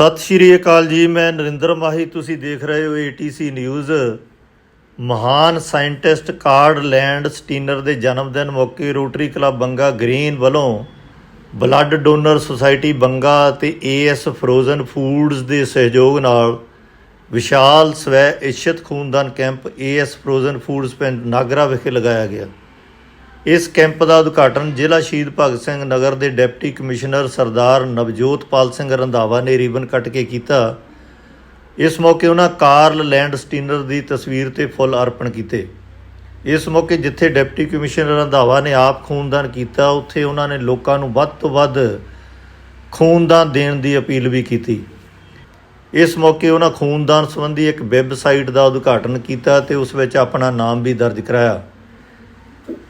ਸਤਿ ਸ਼੍ਰੀ ਅਕਾਲ ਜੀ, ਮੈਂ ਨਰਿੰਦਰ ਮਾਹੀ, ਤੁਸੀਂ ਦੇਖ ਰਹੇ ਹੋ ATC ਨਿਊਜ਼ ਮਹਾਨ ਸਾਇੰਟਿਸਟ ਕਾਰਡ ਲੈਂਡ ਸਟੀਨਰ ਦੇ ਜਨਮ ਦਿਨ ਮੌਕੇ ਰੋਟਰੀ ਕਲੱਬ ਬੰਗਾ ਗ੍ਰੀਨ ਵੱਲੋਂ ਬਲੱਡ ਡੋਨਰ ਸੁਸਾਇਟੀ ਬੰਗਾ ਅਤੇ AS ਫਰੋਜ਼ਨ ਫੂਡਸ ਦੇ ਸਹਿਯੋਗ ਨਾਲ ਵਿਸ਼ਾਲ ਸਵੈ ਇੱਛਤ ਖੂਨਦਾਨ ਕੈਂਪ AS ਫਰੋਜ਼ਨ ਫੂਡਸ ਪਿੰਡ ਨਾਗਰਾ ਵਿਖੇ ਲਗਾਇਆ ਗਿਆ। ਇਸ ਕੈਂਪ ਦਾ ਉਦਘਾਟਨ ਜ਼ਿਲ੍ਹਾ ਸ਼ਹੀਦ ਭਗਤ ਸਿੰਘ ਨਗਰ ਦੇ ਡਿਪਟੀ ਕਮਿਸ਼ਨਰ ਸਰਦਾਰ ਨਵਜੋਤ ਪਾਲ ਸਿੰਘ ਰੰਧਾਵਾ ਨੇ ਰਿਬਨ ਕੱਟ ਕੇ ਕੀਤਾ। ਇਸ ਮੌਕੇ ਉਹਨਾਂ ਕਾਰਲ ਲੈਂਡ ਸਟੀਨਰ ਦੀ ਤਸਵੀਰ ਤੇ ਫੁੱਲ ਅਰਪਣ ਕੀਤੇ। ਇਸ ਮੌਕੇ ਜਿੱਥੇ ਡਿਪਟੀ ਕਮਿਸ਼ਨਰ ਰੰਧਾਵਾ ਨੇ ਆਪ ਖੂਨਦਾਨ ਕੀਤਾ, ਉੱਥੇ ਉਹਨਾਂ ਨੇ ਲੋਕਾਂ ਨੂੰ ਵੱਧ ਤੋਂ ਵੱਧ ਖੂਨਦਾਨ ਦੇਣ ਦੀ ਅਪੀਲ ਵੀ ਕੀਤੀ। ਇਸ ਮੌਕੇ ਉਹਨਾਂ ਖੂਨਦਾਨ ਸੰਬੰਧੀ ਇੱਕ ਵੈਬਸਾਈਟ ਦਾ ਉਦਘਾਟਨ ਕੀਤਾ ਤੇ ਉਸ ਵਿੱਚ ਆਪਣਾ ਨਾਮ ਵੀ ਦਰਜ ਕਰਾਇਆ।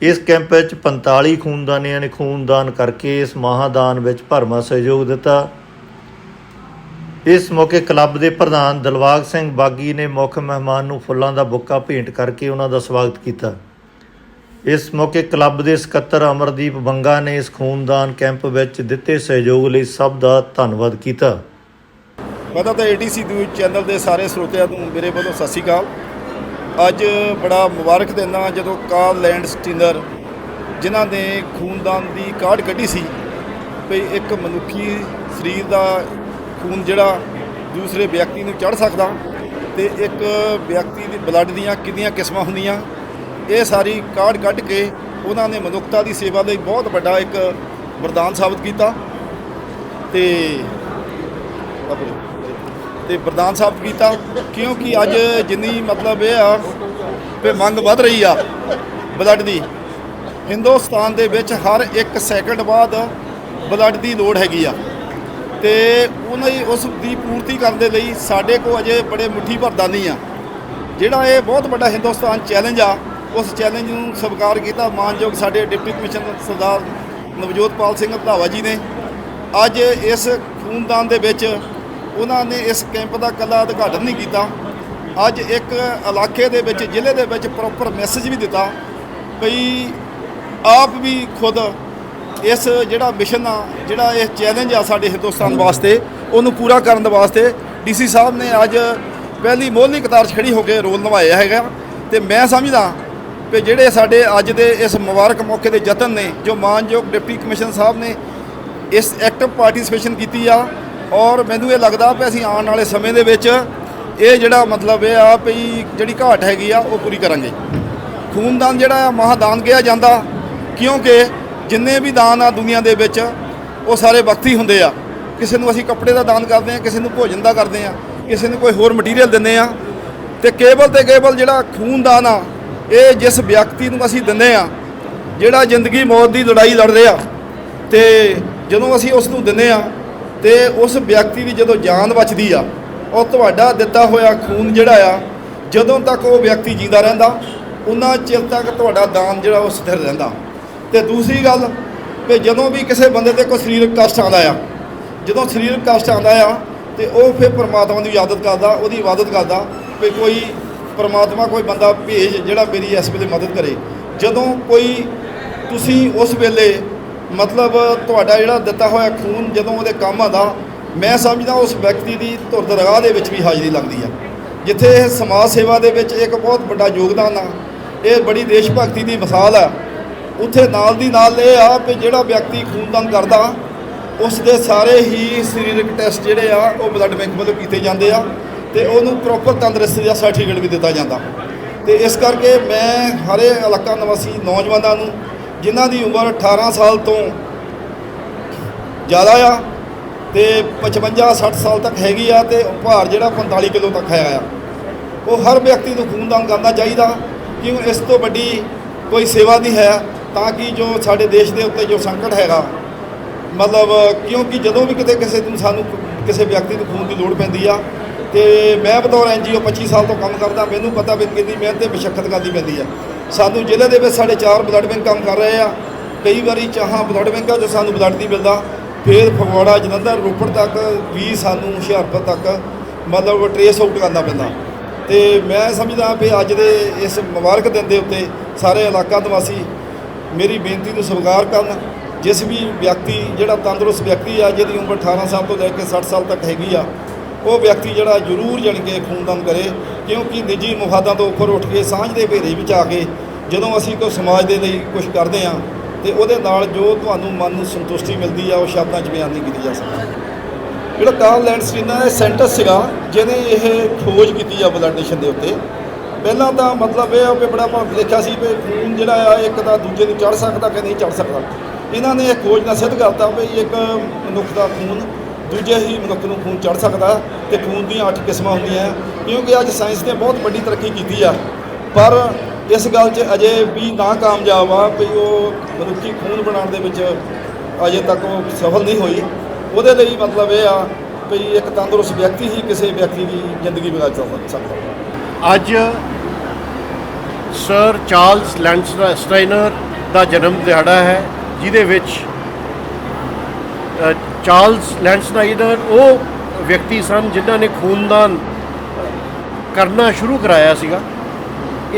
ਇਸ ਕੈਂਪ ਵਿੱਚ 45 ਖੂਨਦਾਨੀਆਂ ਨੇ ਖੂਨਦਾਨ ਕਰਕੇ ਇਸ ਮਹਾਦਾਨ ਵਿੱਚ ਭਰਮਾ ਸਹਿਯੋਗ ਦਿੱਤਾ। ਇਸ ਮੌਕੇ ਕਲੱਬ ਦੇ ਪ੍ਰਧਾਨ ਦਲਵਾਗ ਸਿੰਘ ਬਾਗੀ ਨੇ ਮੁੱਖ ਮਹਿਮਾਨ ਨੂੰ ਫੁੱਲਾਂ ਦਾ ਬੁੱਕਾ ਭੇਂਟ ਕਰਕੇ ਉਹਨਾਂ ਦਾ ਸਵਾਗਤ ਕੀਤਾ। ਇਸ ਮੌਕੇ ਕਲੱਬ ਦੇ ਸਕੱਤਰ ਅਮਰਦੀਪ ਬੰਗਾ ਨੇ ਇਸ ਖੂਨਦਾਨ ਕੈਂਪ ਵਿੱਚ ਦਿੱਤੇ ਸਹਿਯੋਗ ਲਈ ਸਭ ਦਾ ਧੰਨਵਾਦ ਕੀਤਾ। ਮੈਂ ਤਾਂ ਏਟੀਸੀ ਨਿਊਜ਼ ਚੈਨਲ ਦੇ ਸਾਰੇ ਸਰੋਤਿਆਂ ਨੂੰ ਮੇਰੇ ਵੱਲੋਂ ਸਤਿ ਸ਼੍ਰੀ ਅਕਾਲ। ਅੱਜ ਬੜਾ ਮੁਬਾਰਕ ਦਿਨ ਆ ਜਦੋਂ ਕਾਰਲ ਲੈਂਡ ਸਟੀਨਰ, ਜਿਨ੍ਹਾਂ ਨੇ ਖੂਨਦਾਨ ਦੀ ਕਾਢ ਕੱਢੀ ਸੀ, ਵੀ ਇੱਕ ਮਨੁੱਖੀ ਸਰੀਰ ਦਾ ਖੂਨ ਜਿਹੜਾ ਦੂਸਰੇ ਵਿਅਕਤੀ ਨੂੰ ਚੜ ਸਕਦਾ ਤੇ ਇੱਕ ਵਿਅਕਤੀ ਦੀ ਬਲੱਡ ਦੀਆਂ ਕਿੰਨੀਆਂ ਕਿਸਮਾਂ ਹੁੰਦੀਆਂ, ਇਹ ਸਾਰੀ ਕਾਢ ਕੱਢ ਕੇ ਉਹਨਾਂ ਨੇ ਮਨੁੱਖਤਾ ਦੀ ਸੇਵਾ ਲਈ ਬਹੁਤ ਵੱਡਾ ਇੱਕ ਵਰਦਾਨ ਸਾਬਤ ਕੀਤਾ ਤੇ ਤੇ ਵਰਦਾਨ ਸਾਬਤ ਕੀਤਾ, ਕਿਉਂਕਿ ਅੱਜ ਜਿੰਨੀ ਮਤਲਬ ਇਹ ਆ, ਵੀ ਮੰਗ ਵੱਧ ਰਹੀ ਆ ਬਲੱਡ ਦੀ। ਹਿੰਦੁਸਤਾਨ ਦੇ ਵਿੱਚ ਹਰ ਇੱਕ ਸੈਕਿੰਡ ਬਾਅਦ ਬਲੱਡ ਦੀ ਲੋੜ ਹੈਗੀ ਆ। ਤੇ ਉਹਨਾਂ ਦੀ ਉਸ ਦੀ ਪੂਰਤੀ ਕਰਨ ਦੇ ਲਈ ਸਾਡੇ ਕੋਲ ਅਜੇ ਬੜੇ ਮੁੱਠੀ ਭਰਦਾ ਨਹੀਂ ਆ। ਜਿਹੜਾ ਇਹ ਬਹੁਤ ਵੱਡਾ ਹਿੰਦੁਸਤਾਨ ਚੈਲੰਜ ਆ, ਉਸ ਚੈਲੰਜ ਨੂੰ ਸਵੀਕਾਰ ਕੀਤਾ ਮਾਨਯੋਗ ਸਾਡੇ ਡਿਪਟੀ ਕਮਿਸ਼ਨਰ ਸਰਦਾਰ ਨਵਜੋਤਪਾਲ ਸਿੰਘ ਰੰਧਾਵਾ ਜੀ ਨੇ। ਅੱਜ ਇਸ ਖੂਨਦਾਨ ਦੇ ਵਿੱਚ ਉਹਨਾਂ ਨੇ ਇਸ ਕੈਂਪ ਦਾ ਕੱਲਾ ਉਦਘਾਟਨ ਨਹੀਂ ਕੀਤਾ। ਅੱਜ ਇੱਕ ਇਲਾਕੇ ਦੇ ਵਿੱਚ, ਜ਼ਿਲ੍ਹੇ ਦੇ ਵਿੱਚ ਪ੍ਰੋਪਰ ਮੈਸੇਜ ਵੀ ਦਿੱਤਾ ਭਈ ਆਪ ਵੀ ਖੁਦ ਇਸ ਜਿਹੜਾ ਮਿਸ਼ਨ ਆ, ਜਿਹੜਾ ਇਹ ਚੈਲੰਜ ਆ ਸਾਡੇ ਹਿੰਦੁਸਤਾਨ ਵਾਸਤੇ, ਉਹਨੂੰ ਪੂਰਾ ਕਰਨ ਦੇ ਵਾਸਤੇ ਡੀਸੀ ਸਾਹਿਬ ਨੇ ਅੱਜ ਪਹਿਲੀ ਮੋਹਲੀ ਕਤਾਰ 'ਚ ਖੜੀ ਹੋ ਕੇ ਰੋਲ ਨਿਭਾਇਆ ਹੈਗਾ। ਤੇ ਮੈਂ ਸਮਝਦਾ ਕਿ ਜਿਹੜੇ ਸਾਡੇ ਅੱਜ ਦੇ ਇਸ ਮੁਬਾਰਕ ਮੌਕੇ ਦੇ ਯਤਨ ਨੇ, ਜੋ ਮਾਨਯੋਗ ਡਿਪਟੀ ਕਮਿਸ਼ਨਰ ਸਾਹਿਬ ਨੇ ਇਸ ਐਕਟਿਵ ਪਾਰਟਿਸਿਪੇਸ਼ਨ ਕੀਤੀ ਆ ਔਰ ਮੈਨੂੰ ਇਹ ਲੱਗਦਾ ਵੀ ਅਸੀਂ ਆਉਣ ਵਾਲੇ ਸਮੇਂ ਦੇ ਵਿੱਚ ਇਹ ਜਿਹੜਾ ਮਤਲਬ ਇਹ ਆ ਵੀ ਜਿਹੜੀ ਘਾਟ ਹੈਗੀ ਆ, ਉਹ ਪੂਰੀ ਕਰਾਂਗੇ। ਖੂਨਦਾਨ ਜਿਹੜਾ ਆ, ਮਹਾਦਾਨ ਕਿਹਾ ਜਾਂਦਾ, ਕਿਉਂਕਿ ਜਿੰਨੇ ਵੀ ਦਾਨ ਆ ਦੁਨੀਆ ਦੇ ਵਿੱਚ, ਉਹ ਸਾਰੇ ਵਕਤੀ ਹੁੰਦੇ ਆ। ਕਿਸੇ ਨੂੰ ਅਸੀਂ ਕੱਪੜੇ ਦਾ ਦਾਨ ਕਰਦੇ ਆ, ਕਿਸੇ ਨੂੰ ਭੋਜਨ ਦਾ ਕਰਦੇ ਆ, ਕਿਸੇ ਨੂੰ ਕੋਈ ਹੋਰ ਮਟੀਰੀਅਲ ਦਿੰਦੇ ਆ। ਤੇ ਕੇਵਲ ਤੇ ਕੇਵਲ ਜਿਹੜਾ ਖੂਨਦਾਨ ਆ, ਇਹ ਜਿਸ ਵਿਅਕਤੀ ਨੂੰ ਅਸੀਂ ਦਿੰਦੇ ਆ, ਜਿਹੜਾ ਜ਼ਿੰਦਗੀ ਮੌਤ ਦੀ ਲੜਾਈ ਲੜ ਰਿਹਾ, ਤੇ ਜਦੋਂ ਅਸੀਂ ਉਸ ਨੂੰ ਦਿੰਦੇ ਆ ਤੇ ਉਸ ਵਿਅਕਤੀ ਦੀ ਜਦੋਂ ਜਾਨ ਬਚਦੀ ਆ, ਉਹ ਤੁਹਾਡਾ ਦਿੱਤਾ ਹੋਇਆ ਖੂਨ ਜਿਹੜਾ ਆ, ਜਦੋਂ ਤੱਕ ਉਹ ਵਿਅਕਤੀ ਜਿੰਦਾ ਰਹਿੰਦਾ ਉਹਨਾਂ ਚਿਰ ਤੱਕ ਤੁਹਾਡਾ ਦਾਨ ਜਿਹੜਾ ਉਹ ਸਥਿਰ ਰਹਿੰਦਾ। ਤੇ ਦੂਸਰੀ ਗੱਲ ਕਿ ਜਦੋਂ ਵੀ ਕਿਸੇ ਬੰਦੇ ਤੇ ਕੋਈ ਸਰੀਰਕ ਕਸ਼ਟ ਆਉਂਦਾ ਆ, ਜਦੋਂ ਸਰੀਰਕ ਕਸ਼ਟ ਆਉਂਦਾ ਆ, ਤੇ ਉਹ ਫਿਰ ਪਰਮਾਤਮਾ ਦੀ ਇਬਾਦਤ ਕਰਦਾ, ਉਹਦੀ ਇਬਾਦਤ ਕਰਦਾ ਕਿ ਕੋਈ ਪਰਮਾਤਮਾ ਕੋਈ ਬੰਦਾ ਭੇਜ ਜਿਹੜਾ ਮੇਰੀ ਇਸ ਵੇਲੇ ਮਦਦ ਕਰੇ। ਜਦੋਂ ਕੋਈ ਤੁਸੀਂ ਉਸ ਵੇਲੇ ਮਤਲਬ ਤੁਹਾਡਾ ਜਿਹੜਾ ਦਿੱਤਾ ਹੋਇਆ ਖੂਨ ਜਦੋਂ ਉਹਦੇ ਕੰਮ ਆਉਂਦਾ, ਮੈਂ ਸਮਝਦਾ ਉਸ ਵਿਅਕਤੀ ਦੀ ਧੁਰ ਦਰਗਾਹ ਦੇ ਵਿੱਚ ਵੀ ਹਾਜ਼ਰੀ ਲੱਗਦੀ ਆ। ਜਿੱਥੇ ਇਹ ਸਮਾਜ ਸੇਵਾ ਦੇ ਵਿੱਚ ਇੱਕ ਬਹੁਤ ਵੱਡਾ ਯੋਗਦਾਨ ਆ, ਇਹ ਬੜੀ ਦੇਸ਼ ਭਗਤੀ ਦੀ ਮਿਸਾਲ ਆ। ਉੱਥੇ ਨਾਲ ਦੀ ਨਾਲ ਇਹ ਆ ਕਿ ਜਿਹੜਾ ਵਿਅਕਤੀ ਖੂਨਦਾਨ ਕਰਦਾ ਉਸ ਦੇ ਸਾਰੇ ਹੀ ਸਰੀਰਕ ਟੈਸਟ ਜਿਹੜੇ ਆ, ਉਹ ਬਲੱਡ ਬੈਂਕ ਵੱਲੋਂ ਕੀਤੇ ਜਾਂਦੇ ਆ ਤੇ ਉਹਨੂੰ ਪ੍ਰੋਪਰ ਤੰਦਰੁਸਤੀ ਦਾ ਸਰਟੀਫਿਕੇਟ ਵੀ ਦਿੱਤਾ ਜਾਂਦਾ। ਤੇ ਇਸ ਕਰਕੇ ਮੈਂ ਹਰੇ ਇਲਾਕਾ ਨਿਵਾਸੀ ਨੌਜਵਾਨਾਂ ਨੂੰ ਜਿਨ੍ਹਾਂ ਦੀ ਉਮਰ 18 ਸਾਲ ਤੋਂ ਜ਼ਿਆਦਾ ਆ ਤੇ 55 60 ਸਾਲ ਤੱਕ ਹੈਗੀ ਆ ਤੇ ਭਾਰ ਜਿਹੜਾ 45 ਕਿਲੋ ਤੱਕ ਹੈਗਾ ਆ। ਉਹ ਹਰ ਵਿਅਕਤੀ ਨੂੰ ਖੂਨਦਾਨ ਕਰਨਾ ਚਾਹੀਦਾ ਕਿਉਂ ਇਸ ਤੋਂ ਵੱਡੀ ਕੋਈ ਸੇਵਾ ਨਹੀਂ ਹੈ ਤਾਂ ਕਿ ਜੋ ਸਾਡੇ ਦੇਸ਼ ਦੇ ਉੱਤੇ ਜੋ ਸੰਕਟ ਹੈਗਾ, ਮਤਲਬ ਕਿਉਂਕਿ ਜਦੋਂ ਵੀ ਕਿਤੇ ਕਿਸੇ ਨੂੰ ਸਾਨੂੰ ਕਿਸੇ ਵਿਅਕਤੀ ਨੂੰ ਖੂਨ ਦੀ ਲੋੜ ਪੈਂਦੀ ਆ ਤੇ ਮੈਂ ਬਤੌਰ ਐਨਜੀਓ 25 ਸਾਲ ਤੋਂ ਕੰਮ ਕਰਦਾ, ਮੈਨੂੰ ਪਤਾ ਵੀ ਕਿੰਨੀ ਮਿਹਨਤ ਤੇ ਮਸ਼ੱਕਤ ਕਰਨੀ ਪੈਂਦੀ ਆ। ਸਾਨੂੰ ਜ਼ਿਲ੍ਹੇ ਦੇ ਵਿੱਚ ਸਾਡੇ ਚਾਰ ਬਲੱਡ ਬੈਂਕ ਕੰਮ ਕਰ ਰਹੇ ਆ। ਕਈ ਵਾਰੀ ਚਾਹਾਂ ਬਲੱਡ ਬੈਂਕਾਂ 'ਚ ਸਾਨੂੰ ਬਲੱਡ ਨਹੀਂ ਮਿਲਦਾ। ਫਿਰ ਫਗਵਾੜਾ, ਜਲੰਧਰ, ਰੋਪੜ ਤੱਕ ਵੀ ਸਾਨੂੰ ਹੁਸ਼ਿਆਰਪੁਰ ਤੱਕ ਮਤਲਬ ਟਰੇਸ ਆਊਟ ਕਰਨਾ ਪੈਂਦਾ। ਤੇ ਮੈਂ ਸਮਝਦਾ ਵੀ ਅੱਜ ਦੇ ਇਸ ਮੁਬਾਰਕ ਦਿਨ ਦੇ ਉੱਤੇ ਸਾਰੇ ਇਲਾਕਾ ਨਿਵਾਸੀ ਮੇਰੀ ਬੇਨਤੀ ਨੂੰ ਸਵੀਕਾਰ ਕਰਨ। ਜਿਸ ਵੀ ਵਿਅਕਤੀ, ਜਿਹੜਾ ਤੰਦਰੁਸਤ ਵਿਅਕਤੀ ਆ, ਜਿਹਦੀ ਉਮਰ 18 ਸਾਲ ਤੋਂ ਲੈ ਕੇ 60 ਸਾਲ ਤੱਕ ਹੈਗੀ ਆ, ਉਹ ਵਿਅਕਤੀ ਜਿਹੜਾ ਜ਼ਰੂਰ ਜਾਣੀ ਕਿ ਖੂਨਦਾਨ ਕਰੇ। ਕਿਉਂਕਿ ਨਿੱਜੀ ਮੁਫਾਦਾਂ ਤੋਂ ਉੱਪਰ ਉੱਠ ਕੇ ਸਾਂਝ ਦੇ ਘੇਰੇ ਵਿੱਚ ਆ ਕੇ ਜਦੋਂ ਅਸੀਂ ਕੋਈ ਸਮਾਜ ਦੇ ਲਈ ਕੁਝ ਕਰਦੇ ਹਾਂ ਤੇ ਉਹਦੇ ਨਾਲ ਜੋ ਤੁਹਾਨੂੰ ਮਨ ਨੂੰ ਸੰਤੁਸ਼ਟੀ ਮਿਲਦੀ ਆ, ਉਹ ਸ਼ਬਦਾਂ 'ਚ ਬਿਆਨ ਨਹੀਂ ਕੀਤੀ ਜਾ ਸਕਦੀ। ਜਿਹੜਾ ਕਾਰਲ ਲੈਂਡਸਟੀਨਾ ਇਹ ਸੈਂਟਰ ਸੀਗਾ, ਜਿਹਨੇ ਇਹ ਖੋਜ ਕੀਤੀ ਆ ਬਲੱਡ ਡੋਨੇਸ਼ਨ ਦੇ ਉੱਤੇ, ਪਹਿਲਾਂ ਤਾਂ ਮਤਲਬ ਇਹ ਆ ਵੀ ਬੜਾ ਆਪਾਂ ਦੇਖਿਆ ਸੀ ਵੀ ਖੂਨ ਜਿਹੜਾ ਆ, ਇੱਕ ਤਾਂ ਦੂਜੇ ਨੂੰ ਚੜ ਸਕਦਾ ਕਿ ਨਹੀਂ ਚੜ ਸਕਦਾ। ਇਹਨਾਂ ਨੇ ਇਹ ਖੋਜ ਨਾਲ ਸਿੱਧ ਕਰਤਾ ਵੀ ਇੱਕ ਮਨੁੱਖ ਦਾ ਖੂਨ ਦੂਜੇ ਹੀ ਮਨੁੱਖ ਨੂੰ ਖੂਨ ਚੜ ਸਕਦਾ ਤੇ ਖੂਨ ਦੀਆਂ ਅੱਠ ਕਿਸਮਾਂ ਹੁੰਦੀਆਂ ਕਿਉਂਕਿ ਅੱਜ ਸਾਇੰਸ ਨੇ ਬਹੁਤ ਵੱਡੀ ਤਰੱਕੀ ਕੀਤੀ ਆ। ਪਰ ਇਸ ਗੱਲ 'ਚ ਅਜੇ ਵੀ ਨਾ ਕਾਮਯਾਬ ਆ ਵੀ ਉਹ ਮਨੁੱਖੀ ਖੂਨ ਬਣਾਉਣ ਦੇ ਵਿੱਚ ਅਜੇ ਤੱਕ ਉਹ ਸਫਲ ਨਹੀਂ ਹੋਈ। ਉਹਦੇ ਲਈ ਮਤਲਬ ਇਹ ਆ ਵੀ ਇੱਕ ਤੰਦਰੁਸਤ ਵਿਅਕਤੀ ਹੀ ਕਿਸੇ ਵਿਅਕਤੀ ਦੀ ਜ਼ਿੰਦਗੀ ਬਦਲ ਸਕਦਾ। ਅੱਜ ਸਰ ਚਾਰਲਸ ਲੈਂਡਸਟਾਈਨਰ ਦਾ ਜਨਮ ਦਿਹਾੜਾ ਹੈ, ਜਿਹਦੇ ਵਿੱਚ ਚਾਰਲਸ ਲੈਂਡਸਟਾਈਨਰ ਉਹ ਵਿਅਕਤੀ ਸਨ ਜਿਨ੍ਹਾਂ ਨੇ ਖੂਨਦਾਨ ਕਰਨਾ ਸ਼ੁਰੂ ਕਰਾਇਆ ਸੀਗਾ।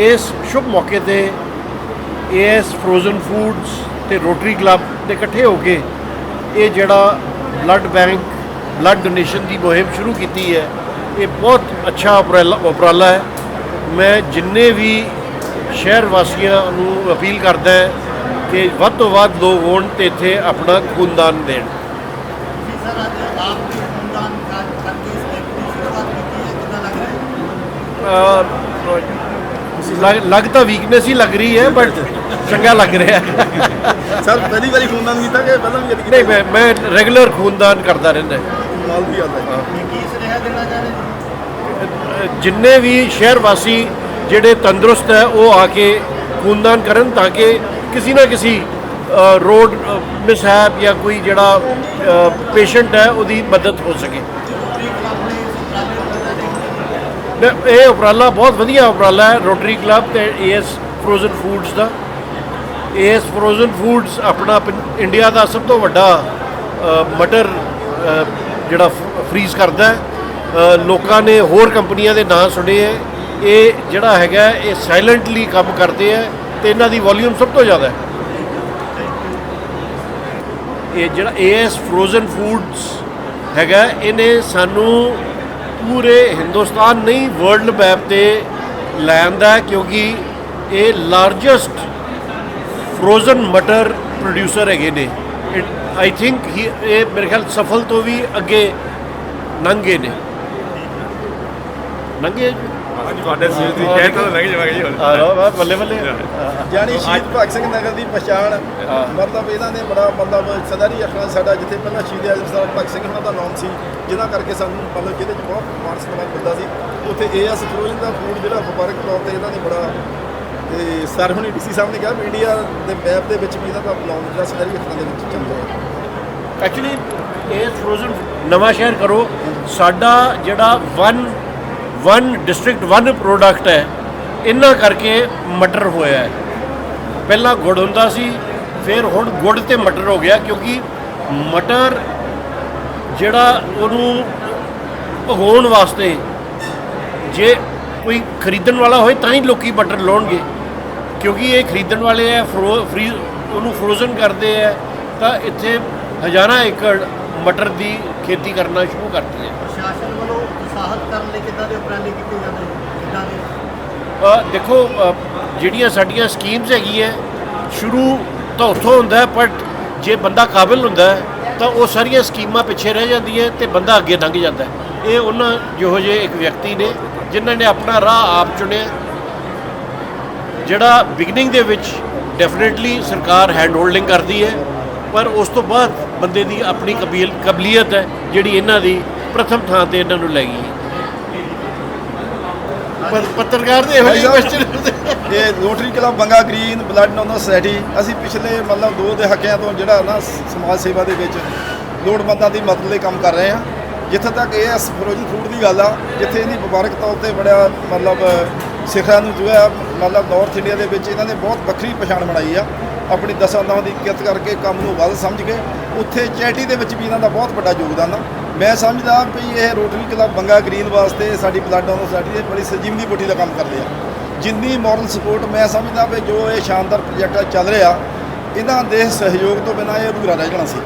ਇਸ ਸ਼ੁਭ ਮੌਕੇ ਤੇ ਏਐਸ ਫਰੋਜ਼ਨ ਫੂਡਸ ਤੇ ਰੋਟਰੀ ਕਲੱਬ ਦੇ ਇਕੱਠੇ ਹੋ ਕੇ ਇਹ ਜਿਹੜਾ ਬਲੱਡ ਬੈਂਕ ਬਲੱਡ ਡੋਨੇਸ਼ਨ ਦੀ ਮੁਹਿੰਮ ਸ਼ੁਰੂ ਕੀਤੀ ਹੈ, ਇਹ ਬਹੁਤ ਅੱਛਾ ਉਪਰਾਲਾ ਉਪਰਾਲਾ ਹੈ। ਮੈਂ ਜਿੰਨੇ ਵੀ ਸ਼ਹਿਰ ਵਾਸੀਆਂ ਨੂੰ ਅਪੀਲ ਕਰਦਾ ਕਿ ਵੱਧ ਤੋਂ ਵੱਧ ਲੋਕ ਹੋਣ ਤੇ ਇੱਥੇ ਆਪਣਾ ਖੂਨਦਾਨ ਦੇਣ। ਲੱਗ ਤਾਂ ਵੀਕਨੈਸ ਹੀ ਲੱਗ ਰਹੀ ਹੈ ਬਟ ਚੰਗਾ ਲੱਗ ਰਿਹਾ ਸਰ ਪਹਿਲੀ ਵਾਰੀ ਖੂਨਦਾਨ ਕੀਤਾ ਕਿ ਪਹਿਲਾਂ ਵੀ ਕਦੀ ਨਹੀਂ ਮੈਂ ਰੈਗੂਲਰ ਖੂਨਦਾਨ ਕਰਦਾ ਰਹਿੰਦਾ ਨਾਲ ਵੀ ਆਦਾ ਹੈ। ਕੀ ਸੁਨੇਹਾ ਦੇਣਾ ਚਾਹੁੰਦੇ ਜਿੰਨੇ ਵੀ ਸ਼ਹਿਰ ਵਾਸੀ ਜਿਹੜੇ ਤੰਦਰੁਸਤ ਹੈ ਉਹ ਆ ਕੇ ਖੂਨਦਾਨ ਕਰਨ ਤਾਂ ਕਿ ਕਿਸੇ ਨਾ ਕਿਸੇ ਰੋਡ ਮਿਸਹੈਪ ਜਾਂ ਕੋਈ ਜਿਹੜਾ ਪੇਸ਼ੈਂਟ ਹੈ, ਉਹਦੀ ਮਦਦ ਹੋ ਸਕੇ। ਇਹ ਉਪਰਾਲਾ ਬਹੁਤ ਵਧੀਆ ਉਪਰਾਲਾ ਹੈ ਰੋਟਰੀ ਕਲੱਬ ਤੇ ਏਐਸ ਫਰੋਜ਼ਨ ਫੂਡਸ ਦਾ। ਏਐਸ ਫਰੋਜ਼ਨ ਫੂਡਸ ਆਪਣਾ ਇੰਡੀਆ ਦਾ ਸਭ ਤੋਂ ਵੱਡਾ ਮਟਰ ਜਿਹੜਾ ਫ੍ਰੀਜ਼ ਕਰਦਾ ਹੈ। ਲੋਕਾਂ ਨੇ ਹੋਰ ਕੰਪਨੀਆਂ ਦੇ ਨਾਂ ਸੁਣੇ ਹੈ। ਇਹ ਜਿਹੜਾ ਹੈਗਾ, ਇਹ ਸਾਇਲੈਂਟਲੀ ਕੰਮ ਕਰਦੇ ਹੈ ਤੇ ਇਹਨਾਂ ਦੀ ਵੋਲਿਊਮ ਸਭ ਤੋਂ ਜ਼ਿਆਦਾ ਹੈ। ਇਹ ਜਿਹੜਾ ਏਐਸ ਫਰੋਜ਼ਨ ਫੂਡਸ ਹੈਗਾ, ਇਹਨੇ ਸਾਨੂੰ ਪੂਰੇ ਹਿੰਦੁਸਤਾਨ ਨਹੀਂ ਵਰਲਡ ਮੈਪ ਤੇ ਲੈ ਆਂਦਾ ਕਿਉਂਕਿ ਇਹ ਲਾਰਜੈਸਟ ਫਰੋਜ਼ਨ ਮਟਰ ਪ੍ਰੋਡਿਊਸਰ ਹੈਗੇ ਨੇ। ਆਈ ਥਿੰਕ ਇਹ ਮੇਰੇ ਖਿਆਲ ਸਫਲ ਤੋਂ ਵੀ ਅੱਗੇ ਨੰਗੇ ਨੇ। ਨੰਗੇ? ਹਾਂਜੀ ਤੁਹਾਡੇ ਸਿਰ ਦੀ ਕਹਿ ਤਾਂ ਲੱਗ ਜਾਵਾਂਗੇ ਜੀ ਹੁਣ। ਆ ਬੱਲੇ ਬੱਲੇ। ਯਾਨੀ ਸ਼ਹੀਦ ਭਗਤ ਸਿੰਘ ਨਗਰ ਦੀ ਪਛਾਣ ਹਾਂ। ਮਤਲਬ ਇਹਨਾਂ ਨੇ ਬੜਾ ਮਤਲਬ ਸਦਾਰੀ ਰੱਖਣਾ ਸਾਡਾ ਜਿੱਥੇ ਪਹਿਲਾਂ ਸ਼ਹੀਦ ਆਜ਼ਮ ਸਰ ਭਗਤ ਸਿੰਘ ਉਹਨਾਂ ਦਾ ਨਾਮ ਸੀ ਜਿਨ੍ਹਾਂ ਕਰਕੇ ਸਾਨੂੰ ਮਤਲਬ ਜਿਹਦੇ 'ਚ ਬਹੁਤ ਮਾਣ ਸਨਮਾਨ ਮਿਲਦਾ ਸੀ। ਉੱਥੇ ਏਐਸ ਫਰੋਜ਼ਨ ਦਾ ਫੂਡ ਜਿਹੜਾ ਵਪਾਰਕ ਤੌਰ ਤੇ ਇਹਨਾਂ ਨੇ ਬੜਾ ਤੇ ਸਰ ਹੁਣੀ ਡੀਸੀ ਸਾਹਿਬ ਨੇ ਕਿਹਾ ਵੀ ਇੰਡੀਆ ਦੇ ਮੈਪ ਦੇ ਵਿੱਚ ਵੀ ਇਹਨਾਂ ਦਾ ਨਾਮ ਜਿਹੜਾ ਸਦਾਰੀ ਅੱਖਰਾਂ ਦੇ ਵਿੱਚ ਚੱਲਦਾ ਹੈ। ਐਕਚੁਅਲੀ ਇਹ ਫਰੋਜ਼ਨ ਨਵਾਂ ਸ਼ਹਿਰ ਕਰੋ ਸਾਡਾ ਜਿਹੜਾ one one district one product ਹੈ ਇਹਨਾਂ ਕਰਕੇ ਮਟਰ ਹੋਇਆ ਹੈ। ਪਹਿਲਾਂ ਗੁੜ ਹੁੰਦਾ ਸੀ, ਫਿਰ ਹੁਣ ਗੁੜ ਤੇ ਮਟਰ ਹੋ ਗਿਆ, ਕਿਉਂਕਿ ਮਟਰ ਜਿਹੜਾ ਉਹਨੂੰ ਉਗਾਉਣ ਵਾਸਤੇ ਜੇ ਕੋਈ ਖਰੀਦਣ ਵਾਲਾ ਹੋਏ ਤਾਂ ਹੀ ਲੋਕੀ ਮਟਰ ਲਾਉਣਗੇ, ਕਿਉਂਕਿ ਇਹ ਖਰੀਦਣ ਵਾਲੇ ਹੈ, ਫਰੋ, ਫਰੀ, ਉਹਨੂੰ ਫਰੋਜ਼ਨ ਕਰਦੇ ਹੈ, ਤਾਂ ਇੱਥੇ ਹਜ਼ਾਰਾਂ ਏਕੜ ਮਟਰ ਦੀ ਖੇਤੀ ਕਰਨਾ ਸ਼ੁਰੂ ਕਰਤੀ ਹੈ। ਕਰਨ ਲਈ ਕਿੱਦਾਂ ਦੇ ਉਪਰਾਲੇ ਕੀਤੇ ਜਾਂਦੇ ਕਿੱਦਾਂ ਦੇ? ਦੇਖੋ ਜਿਹੜੀਆਂ ਸਾਡੀਆਂ ਸਕੀਮਸ ਹੈਗੀਆਂ ਸ਼ੁਰੂ ਤਾਂ ਉੱਥੋਂ ਹੁੰਦਾ ਬਟ ਜੇ ਬੰਦਾ ਕਾਬਿਲ ਹੁੰਦਾ ਤਾਂ ਉਹ ਸਾਰੀਆਂ ਸਕੀਮਾਂ ਪਿੱਛੇ ਰਹਿ ਜਾਂਦੀਆਂ ਤੇ ਬੰਦਾ ਅੱਗੇ ਲੰਘ ਜਾਂਦਾ ਇਹ ਉਹਨਾਂ ਜਿਹੋ ਜਿਹੇ ਇੱਕ ਵਿਅਕਤੀ ਨੇ, ਜਿਨ੍ਹਾਂ ਨੇ ਆਪਣਾ ਰਾਹ ਆਪ ਚੁਣਿਆ। ਜਿਹੜਾ ਬਿਗਨਿੰਗ ਦੇ ਵਿੱਚ ਡੈਫੀਨਿਟਲੀ ਸਰਕਾਰ ਹੈਂਡ ਹੋਲਡਿੰਗ ਕਰਦੀ ਹੈ ਪਰ ਉਸ ਤੋਂ ਬਾਅਦ ਬੰਦੇ ਦੀ ਆਪਣੀ ਕਬੀਲ, ਕਬਲੀਅਤ ਹੈ ਜਿਹੜੀ ਇਹਨਾਂ ਦੀ ਪ੍ਰਥਮ ਥਾਂ ਤੇ ਇਹਨਾਂ ਨੂੰ ਲੈ ਗਈ ਹੈ ਪਰ ਪੱਤਰਕਾਰ ਦੇ ਇਹੋ ਜਿਹੇ ਕੁਐਸਚਨ ਇਹ Rotary Club Banga Green blood donor society ਅਸੀਂ ਪਿਛਲੇ ਮਤਲਬ ਦੋ ਦਹਾਕਿਆਂ ਤੋਂ ਜਿਹੜਾ ਨਾ ਸਮਾਜ ਸੇਵਾ ਦੇ ਵਿੱਚ ਲੋੜਵੰਦਾਂ ਦੀ ਮਦਦ ਲਈ ਕੰਮ ਕਰ ਰਹੇ ਹਾਂ। ਜਿੱਥੇ ਤੱਕ ਇਹ ਫਰੋਜ਼ਨ ਫੂਡ ਦੀ ਗੱਲ ਆ ਜਿੱਥੇ ਇਹਦੀ ਵਪਾਰਕ ਤੌਰ ਤੇ ਬੜਾ ਮਤਲਬ ਸਿਖਰਾਂ ਨੂੰ ਜੋ ਹੈ ਮਤਲਬ ਨਾਰਥ ਇੰਡੀਆ ਦੇ ਵਿੱਚ ਇਹਨਾਂ ਨੇ ਬਹੁਤ ਵੱਖਰੀ ਪਛਾਣ ਬਣਾਈ ਆ। ਆਪਣੀ ਦਸਾਂ ਨਾਵਾਂ ਦੀ ਕਿਰਤ ਕਰਕੇ ਕੰਮ ਨੂੰ ਵੱਧ ਸਮਝ ਕੇ ਉੱਥੇ ਚੈਰਿਟੀ ਦੇ ਵਿੱਚ ਵੀ ਇਹਨਾਂ ਦਾ ਬਹੁਤ ਵੱਡਾ ਯੋਗਦਾਨ ਆ। ਮੈਂ ਸਮਝਦਾ ਵੀ ਇਹ ਰੋਟਰੀ ਕਲੱਬ ਬੰਗਾ ਗ੍ਰੀਨ ਵਾਸਤੇ ਸਾਡੀ ਬਲੱਡ ਡੋਨਰ ਸੋਸਾਇਟੀ ਦੇ ਬੜੀ ਸਜੀਵ ਬੋਟੀ ਦਾ ਕੰਮ ਕਰਦੇ ਆ। ਜਿੰਨੀ ਮੋਰਲ ਸਪੋਰਟ ਮੈਂ ਸਮਝਦਾ ਵੀ ਜੋ ਇਹ ਸ਼ਾਨਦਾਰ ਪ੍ਰੋਜੈਕਟ ਚੱਲ ਰਿਹਾ, ਇਹਨਾਂ ਦੇ ਸਹਿਯੋਗ ਤੋਂ ਬਿਨਾਂ ਇਹ ਅਧੂਰਾ ਰਹਿ ਜਾਣਾ ਸੀ।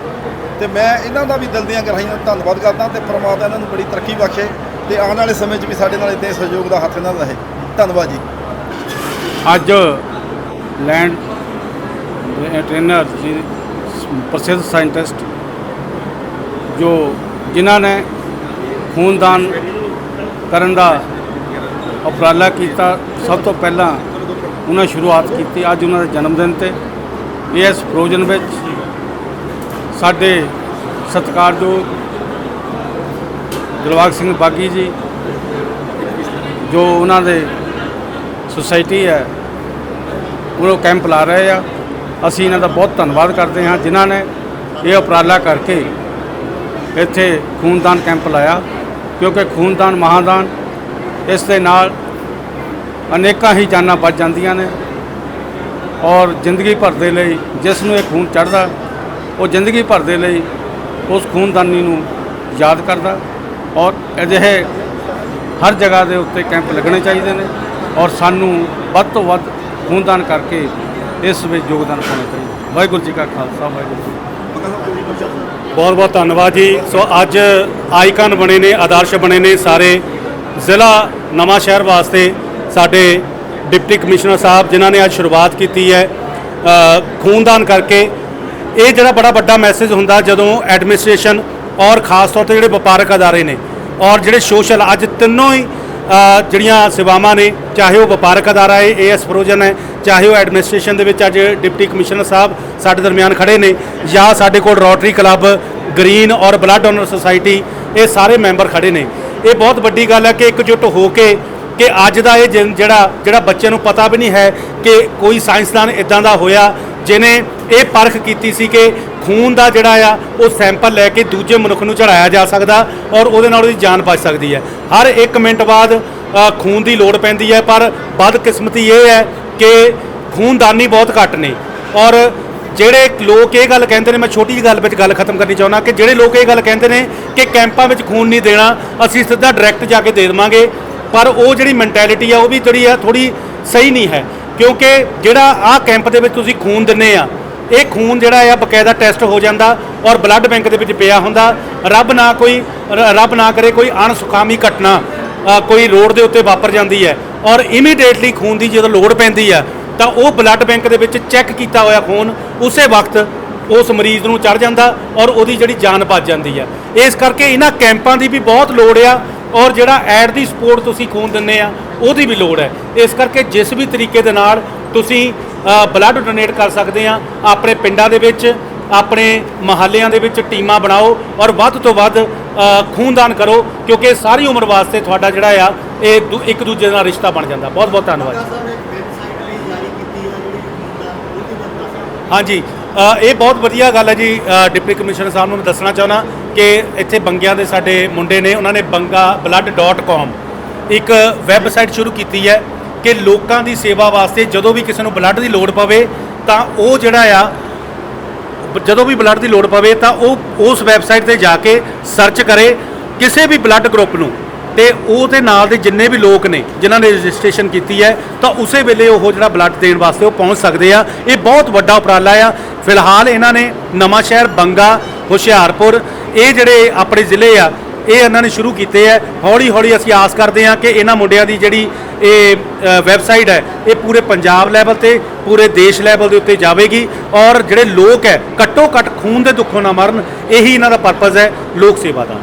ਤੇ ਮੈਂ ਇਹਨਾਂ ਦਾ ਵੀ ਦਿਲ ਦੀਆਂ ਗਹਿਰਾਈਆਂ ਧੰਨਵਾਦ ਕਰਦਾ ਤੇ ਪ੍ਰਮਾਤਮਾ ਇਹਨਾਂ ਨੂੰ ਬੜੀ ਤਰੱਕੀ ਬਖਸ਼ੇ ਤੇ ਆਉਣ ਵਾਲੇ ਸਮੇਂ 'ਚ ਵੀ ਸਾਡੇ ਨਾਲ ਇਦਾਂ ਸਹਿਯੋਗ ਦਾ ਹੱਥ ਇਹਨਾਂ ਦਾ ਰਹੇ। ਧੰਨਵਾਦ ਜੀ। ਅੱਜ ਲੈਂਡ ਟ੍ਰੇਨਰ ਜੀ, ਪ੍ਰਸਿੱਧ ਸਾਇੰਟਿਸਟ ਜੋ ਜਿਨ੍ਹਾਂ ਨੇ ਖੂਨਦਾਨ ਕਰਨ ਦਾ ਉਪਰਾਲਾ ਕੀਤਾ, ਸਭ ਤੋਂ ਪਹਿਲਾਂ ਉਹਨਾਂ ਸ਼ੁਰੂਆਤ ਕੀਤੀ ਅੱਜ ਉਹਨਾਂ ਦੇ ਜਨਮ ਦਿਨ ਤੇ। ਇਸ ਪ੍ਰੋਜਨ ਵਿੱਚ ਸਾਡੇ ਸਤਿਕਾਰਯੋਗ ਦਿਲਬਾਗ ਸਿੰਘ ਬਾਗੀ ਜੀ, ਜੋ ਉਹਨਾਂ ਦੇ ਸੁਸਾਇਟੀ ਹੈ ਉਹ ਕੈਂਪ ਲਾ ਰਹੇ ਆ। ਅਸੀਂ ਇਹਨਾਂ ਦਾ ਬਹੁਤ ਧੰਨਵਾਦ ਕਰਦੇ ਹਾਂ, ਜਿਨ੍ਹਾਂ ਨੇ ਇਹ ਉਪਰਾਲਾ ਕਰਕੇ ਇੱਥੇ ਖੂਨਦਾਨ ਕੈਂਪ ਲਾਇਆ, ਕਿਉਂਕਿ ਖੂਨਦਾਨ ਮਹਾਦਾਨ, ਇਸ ਦੇ ਨਾਲ ਅਨੇਕਾਂ ਹੀ ਜਾਨਾਂ ਬਚ ਜਾਂਦੀਆਂ ਨੇ ਔਰ ਜ਼ਿੰਦਗੀ ਭਰ ਦੇ ਲਈ ਜਿਸ ਨੂੰ ਇਹ ਖੂਨ ਚੜ੍ਹਦਾ, ਉਹ ਜ਼ਿੰਦਗੀ ਭਰ ਦੇ ਲਈ ਉਸ ਖੂਨਦਾਨੀ ਨੂੰ ਯਾਦ ਕਰਦਾ ਔਰ ਅਜਿਹੇ ਹਰ ਜਗ੍ਹਾ ਦੇ ਉੱਤੇ ਕੈਂਪ ਲੱਗਣੇ ਚਾਹੀਦੇ ਨੇ ਔਰ ਸਾਨੂੰ ਵੱਧ ਤੋਂ ਵੱਧ ਖੂਨਦਾਨ ਕਰਕੇ ਇਸ ਵਿੱਚ ਯੋਗਦਾਨ ਪਾਉਣਾ ਚਾਹੀਦਾ। ਵਾਹਿਗੁਰੂ ਜੀ ਕਾ ਖਾਲਸਾ, ਵਾਹਿਗੁਰੂ ਜੀ ਬਹੁਤ ਬਹੁਤ ਧੰਨਵਾਦ ਜੀ। ਸੋ ਅੱਜ ਆਈਕਨ ਬਣੇ ਨੇ, ਆਦਰਸ਼ ਬਣੇ ਨੇ ਸਾਰੇ ਜ਼ਿਲ੍ਹਾ ਨਵਾਂ ਸ਼ਹਿਰ ਵਾਸਤੇ ਸਾਡੇ ਡਿਪਟੀ ਕਮਿਸ਼ਨਰ ਸਾਹਿਬ, ਜਿਨ੍ਹਾਂ ਨੇ ਅੱਜ ਸ਼ੁਰੂਆਤ ਕੀਤੀ ਹੈ। ਖੂਨਦਾਨ ਕਰਕੇ। ਇਹ ਜਿਹੜਾ ਬੜਾ ਵੱਡਾ ਮੈਸੇਜ ਹੁੰਦਾ ਜਦੋਂ ਐਡਮਿਨਿਸਟ੍ਰੇਸ਼ਨ ਔਰ ਖਾਸ ਤੌਰ ਤੇ ਜਿਹੜੇ ਵਪਾਰਕ ਅਦਾਰੇ ਨੇ ਔਰ ਜਿਹੜੇ ਸੋਸ਼ਲ, ਅੱਜ ਤਿੰਨੋਂ ਹੀ ਜਿਹੜੀਆਂ ਸੇਵਾਵਾਂ ਨੇ, ਚਾਹੇ ਉਹ ਵਪਾਰਕ ਅਦਾਰਾ ਹੈ ਏਐਸ ਪ੍ਰੋਜਨ ਹੈ, ਚਾਹੇ ਉਹ ਐਡਮਿਨਿਸਟ੍ਰੇਸ਼ਨ ਦੇ ਵਿੱਚ ਅੱਜ ਡਿਪਟੀ ਕਮਿਸ਼ਨਰ ਸਾਹਿਬ ਸਾਡੇ ਦਰਮਿਆਨ ਖੜੇ ਨੇ, ਜਾਂ ਸਾਡੇ ਕੋਲ ਰੋਟਰੀ ਕਲੱਬ ਗ੍ਰੀਨ ਔਰ ਬਲੱਡ ਡੋਨਰ ਸੁਸਾਇਟੀ ਇਹ ਸਾਰੇ ਮੈਂਬਰ ਖੜੇ ਨੇ। ਇਹ ਬਹੁਤ ਵੱਡੀ ਗੱਲ ਹੈ ਕਿ ਇਕਜੁੱਟ ਹੋ ਕੇ ਕਿ ਅੱਜ ਦਾ ਇਹ ਜਿਹੜਾ ਜਿਹੜਾ ਬੱਚੇ ਨੂੰ ਪਤਾ ਵੀ ਨਹੀਂ ਹੈ ਕਿ ਕੋਈ ਸਾਇੰਸਦਾਨ ਇਦਾਂ ਦਾ ਹੋਇਆ ਜਿਨੇ ਇਹ ਪਰਖ ਕੀਤੀ ਸੀ ਕਿ ਖੂਨ ਦਾ ਜਿਹੜਾ ਆ, ਉਹ ਸੈਂਪਲ ਲੈ ਕੇ ਦੂਜੇ ਮਨੁੱਖ ਨੂੰ ਚੜਾਇਆ ਜਾ ਸਕਦਾ ਔਰ ਉਹਦੇ ਨਾਲ ਉਹਦੀ ਜਾਨ ਬਚ ਸਕਦੀ ਹੈ। ਹਰ 1 ਮਿੰਟ ਬਾਅਦ ਖੂਨ ਦੀ ਲੋੜ ਪੈਂਦੀ ਹੈ, ਪਰ ਬਦਕਿਸਮਤੀ ਇਹ ਹੈ ਕਿ ਖੂਨਦਾਨੀ ਬਹੁਤ ਘੱਟ ਨੇ। ਔਰ ਜਿਹੜੇ ਲੋਕ ਇਹ ਗੱਲ ਕਹਿੰਦੇ ਨੇ, ਮੈਂ ਛੋਟੀ ਜਿਹੀ ਗੱਲ ਵਿੱਚ ਗੱਲ ਖਤਮ ਕਰਨੀ ਚਾਹੁੰਦਾ ਕਿ ਜਿਹੜੇ ਲੋਕ ਇਹ ਗੱਲ ਕਹਿੰਦੇ ਨੇ ਕਿ ਕੈਂਪਾਂ ਵਿੱਚ ਖੂਨ ਨਹੀਂ ਦੇਣਾ, ਅਸੀਂ ਸਿੱਧਾ ਡਾਇਰੈਕਟ ਜਾ ਕੇ ਦੇ ਦੇਵਾਂਗੇ। ਪਰ ਉਹ ਜਿਹੜੀ ਮੈਂਟੈਲਿਟੀ ਆ, ਉਹ ਵੀ ਜਿਹੜੀ ਆ ਥੋੜੀ ਸਹੀ ਨਹੀਂ ਹੈ। ਕਿਉਂਕਿ ਜਿਹੜਾ ਆਹ ਕੈਂਪ ਦੇ ਵਿੱਚ ਤੁਸੀਂ ਖੂਨ ਦਿੰਨੇ ਆ ਇਹ ਖੂਨ ਜਿਹੜਾ ਆ ਬਕਾਇਦਾ ਟੈਸਟ ਹੋ ਜਾਂਦਾ ਔਰ ਬਲੱਡ ਬੈਂਕ ਦੇ ਵਿੱਚ ਪਿਆ ਹੁੰਦਾ। ਰੱਬ ਨਾ ਕੋਈ ਰੱਬ ਨਾ ਕਰੇ ਕੋਈ ਅਣਸੁਖਾਮੀ ਘਟਨਾ ਕੋਈ ਰੋਡ ਦੇ ਉੱਤੇ ਵਾਪਰ ਜਾਂਦੀ ਹੈ ਔਰ ਇਮੀਡੀਏਟਲੀ ਖੂਨ ਦੀ ਜਦੋਂ ਲੋੜ ਪੈਂਦੀ ਆ ਤਾਂ ਉਹ ਬਲੱਡ ਬੈਂਕ ਦੇ ਵਿੱਚ ਚੈੱਕ ਕੀਤਾ ਹੋਇਆ ਖੂਨ ਉਸੇ ਵਕਤ ਉਸ ਮਰੀਜ਼ ਨੂੰ ਚੜ ਜਾਂਦਾ ਔਰ ਉਹਦੀ ਜਿਹੜੀ ਜਾਨ ਬਚ ਜਾਂਦੀ ਆ ਇਸ ਕਰਕੇ ਇਹਨਾਂ ਕੈਂਪਾਂ ਦੀ ਵੀ ਬਹੁਤ ਲੋੜ ਆ ਔਰ ਜਿਹੜਾ ਐਡ ਦੀ ਸਪੋਰਟ ਤੁਸੀਂ ਖੂਨ ਦਿੰਨੇ ਆ, ਉਹਦੀ ਵੀ ਲੋੜ ਹੈ। ਇਸ ਕਰਕੇ ਜਿਸ ਵੀ ਤਰੀਕੇ ਦੇ ਨਾਲ ਤੁਸੀਂ ਬਲੱਡ ਡੋਨੇਟ ਕਰ ਸਕਦੇ ਆ ਆਪਣੇ ਪਿੰਡਾਂ ਦੇ ਵਿੱਚ ਆਪਣੇ ਮਹੱਲਿਆਂ ਦੇ ਵਿੱਚ ਟੀਮਾਂ ਬਣਾਓ ਔਰ ਵੱਧ ਤੋਂ ਵੱਧ ਖੂਨਦਾਨ ਕਰੋ ਕਿਉਂਕਿ ਸਾਰੀ ਉਮਰ ਵਾਸਤੇ ਤੁਹਾਡਾ ਜਿਹੜਾ ਆ ਇਹ ਇੱਕ ਦੂਜੇ ਨਾਲ ਰਿਸ਼ਤਾ ਬਣ ਜਾਂਦਾ। ਬਹੁਤ ਬਹੁਤ ਧੰਨਵਾਦ। ਜੀ। ਹਾਂਜੀ। ਇਹ ਬਹੁਤ ਵਧੀਆ ਗੱਲ ਹੈ ਜੀ। ਡਿਪਟੀ ਕਮਿਸ਼ਨਰ ਸਾਹਿਬ ਨੂੰ ਮੈਂ ਦੱਸਣਾ ਚਾਹੁੰਦਾ ਕਿ ਇੱਥੇ ਬੰਗਿਆਂ ਦੇ ਸਾਡੇ ਮੁੰਡੇ ਨੇ ਉਹਨਾਂ ਨੇ ਬੰਗਾ.blood.com ਇੱਕ ਵੈਬਸਾਈਟ ਸ਼ੁਰੂ ਕੀਤੀ ਹੈ। ਕਿ ਲੋਕਾਂ ਦੀ ਸੇਵਾ ਵਾਸਤੇ ਜਦੋਂ ਵੀ ਕਿਸੇ ਨੂੰ ਬਲੱਡ ਦੀ ਲੋੜ ਪਵੇ ਤਾਂ ਉਹ ਜਿਹੜਾ ਆ, ਜਦੋਂ ਵੀ ਬਲੱਡ ਦੀ ਲੋੜ ਪਵੇ ਤਾਂ ਉਹ ਉਸ ਵੈਬਸਾਈਟ ਤੇ ਜਾ ਕੇ ਸਰਚ ਕਰੇ ਕਿਸੇ ਵੀ ਬਲੱਡ ਗਰੁੱਪ ਨੂੰ। ਤੇ ਉਹਦੇ ਨਾਲ ਦੇ ਜਿੰਨੇ ਵੀ ਲੋਕ ਨੇ, ਜਿਨ੍ਹਾਂ ਨੇ ਰਜਿਸਟ੍ਰੇਸ਼ਨ ਕੀਤੀ ਹੈ, ਤਾਂ ਉਸੇ ਵੇਲੇ ਉਹ ਜਿਹੜਾ ਬਲੱਡ ਦੇਣ ਵਾਸਤੇ ਉਹ ਪਹੁੰਚ ਸਕਦੇ ਆ। ਇਹ ਬਹੁਤ ਵੱਡਾ ਉਪਰਾਲਾ ਆ। ਫਿਲਹਾਲ ਇਹਨਾਂ ਨੇ ਨਵਾਂ ਸ਼ਹਿਰ ਬੰਗਾ, ਹੁਸ਼ਿਆਰਪੁਰ, ਇਹ ਜਿਹੜੇ ਆਪਣੇ ਜ਼ਿਲ੍ਹੇ ਆ ਇਹ ਇਹਨਾਂ ਨੇ ਸ਼ੁਰੂ ਕੀਤੇ ਹੈ। ਹੌਲੀ ਹੌਲੀ ਅਸੀਂ ਆਸ ਕਰਦੇ ਹਾਂ ਕਿ ਇਹਨਾਂ ਮੁੰਡਿਆਂ ਦੀ ਜਿਹੜੀ ਇਹ ਵੈਬਸਾਈਟ ਹੈ, ਇਹ ਪੂਰੇ ਪੰਜਾਬ ਲੈਵਲ ਤੇ, ਪੂਰੇ ਦੇਸ਼ ਲੈਵਲ ਦੇ ਉੱਤੇ ਜਾਵੇਗੀ ਔਰ ਜਿਹੜੇ ਲੋਕ ਹੈ ਘੱਟੋ ਘੱਟ ਖੂਨ ਦੇ ਦੁੱਖੋਂ ਨਾ ਮਰਨ, ਇਹੀ ਇਹਨਾਂ ਦਾ ਪਰਪਸ ਹੈ ਲੋਕ ਸੇਵਾ ਦਾ।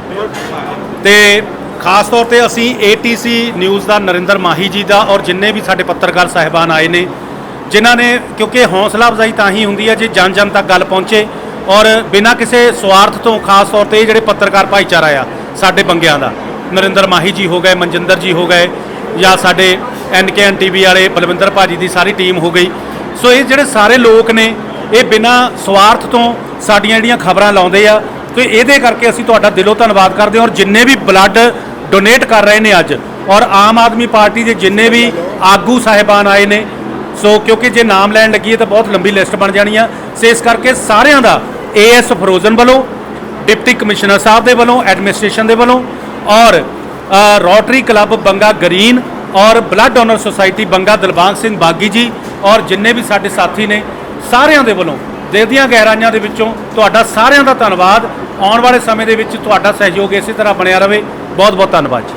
ਤੇ ਖਾਸ ਤੌਰ ਤੇ ਅਸੀਂ ATC ਨਿਊਜ਼ ਦਾ ਨਰਿੰਦਰ ਮਾਹੀ ਜੀ ਦਾ ਔਰ ਜਿੰਨੇ ਵੀ ਸਾਡੇ ਪੱਤਰਕਾਰ ਸਾਹਿਬਾਨ ਆਏ ਨੇ, ਜਿਨ੍ਹਾਂ ਨੇ, ਕਿਉਂਕਿ ਹੌਸਲਾ ਅਫਜ਼ਾਈ ਤਾਂ ਹੀ ਹੁੰਦੀ ਹੈ ਜੇ ਜਨ ਜਨ ਤੱਕ ਗੱਲ ਪਹੁੰਚੇ ਔਰ ਬਿਨਾਂ ਕਿਸੇ ਸਵਾਰਥ ਤੋਂ ਖਾਸ ਤੌਰ ਤੇ ਜਿਹੜੇ ਪੱਤਰਕਾਰ ਭਾਈਚਾਰਾ ਆ ਸਾਡੇ ਬੰਗਿਆਂ ਦਾ। ਨਰਿੰਦਰ ਮਾਹੀ ਜੀ ਹੋ ਗਏ, ਮਨਜਿੰਦਰ ਜੀ ਹੋ ਗਏ, ਜਾਂ ਸਾਡੇ ਐਨਕੇਐਨ ਟੀਵੀ ਵਾਲੇ ਬਲਵਿੰਦਰ ਭਾਜੀ ਦੀ ਸਾਰੀ ਟੀਮ ਹੋ ਗਈ। ਸੋ ਇਹ ਜਿਹੜੇ ਸਾਰੇ ਲੋਕ ਨੇ, ਇਹ ਬਿਨਾਂ ਸਵਾਰਥ ਤੋਂ ਸਾਡੀਆਂ ਜਿਹੜੀਆਂ ਖਬਰਾਂ ਲਾਉਂਦੇ ਆ, ਤੇ ਇਹਦੇ ਕਰਕੇ ਅਸੀਂ ਤੁਹਾਡਾ ਦਿਲੋਂ ਧੰਨਵਾਦ ਕਰਦੇ ਹਾਂ ਔਰ ਜਿੰਨੇ ਵੀ ਬਲੱਡ ਡੋਨੇਟ ਕਰ ਰਹੇ ਨੇ ਅੱਜ, ਔਰ ਆਮ ਆਦਮੀ ਪਾਰਟੀ ਦੇ ਜਿੰਨੇ ਵੀ ਆਗੂ ਸਾਹਿਬਾਨ ਆਏ ਨੇ, ਸੋ ਕਿਉਂਕਿ ਜੇ ਨਾਮ ਲੈਣ ਲੱਗੀਏ ਤਾਂ ਬਹੁਤ ਲੰਬੀ ਲਿਸਟ ਬਣ ਜਾਣੀ ਆ। ਸੋ ਇਸ ਕਰਕੇ ਸਾਰਿਆਂ ਦਾ ਏਐਸ ਫਰੋਜ਼ਨ ਵੱਲੋਂ ਡਿਪਟੀ ਕਮਿਸ਼ਨਰ ਸਾਹਿਬ ਦੇ ਵੱਲੋਂ, ਐਡਮਿਨਿਸਟ੍ਰੇਸ਼ਨ ਦੇ ਵੱਲੋਂ ਔਰ ਰੋਟਰੀ ਕਲੱਬ ਬੰਗਾ ਗਰੀਨ ਔਰ blood donor society Banga Dilbagh Singh Bagi ji ਔਰ ਜਿੰਨੇ ਵੀ ਸਾਡੇ ਸਾਥੀ ਨੇ, ਸਾਰਿਆਂ ਦੇ ਵੱਲੋਂ, ਦਿਲ ਦੀਆਂ ਗਹਿਰਾਈਆਂ ਦੇ ਵਿੱਚੋਂ ਤੁਹਾਡਾ ਸਾਰਿਆਂ ਦਾ ਧੰਨਵਾਦ। ਆਉਣ ਵਾਲੇ ਸਮੇਂ ਦੇ ਵਿੱਚ ਤੁਹਾਡਾ ਸਹਿਯੋਗ ਇਸੇ ਤਰ੍ਹਾਂ ਬਣਿਆ ਰਹੇ ਬਹੁਤ ਬਹੁਤ ਧੰਨਵਾਦ ਜੀ।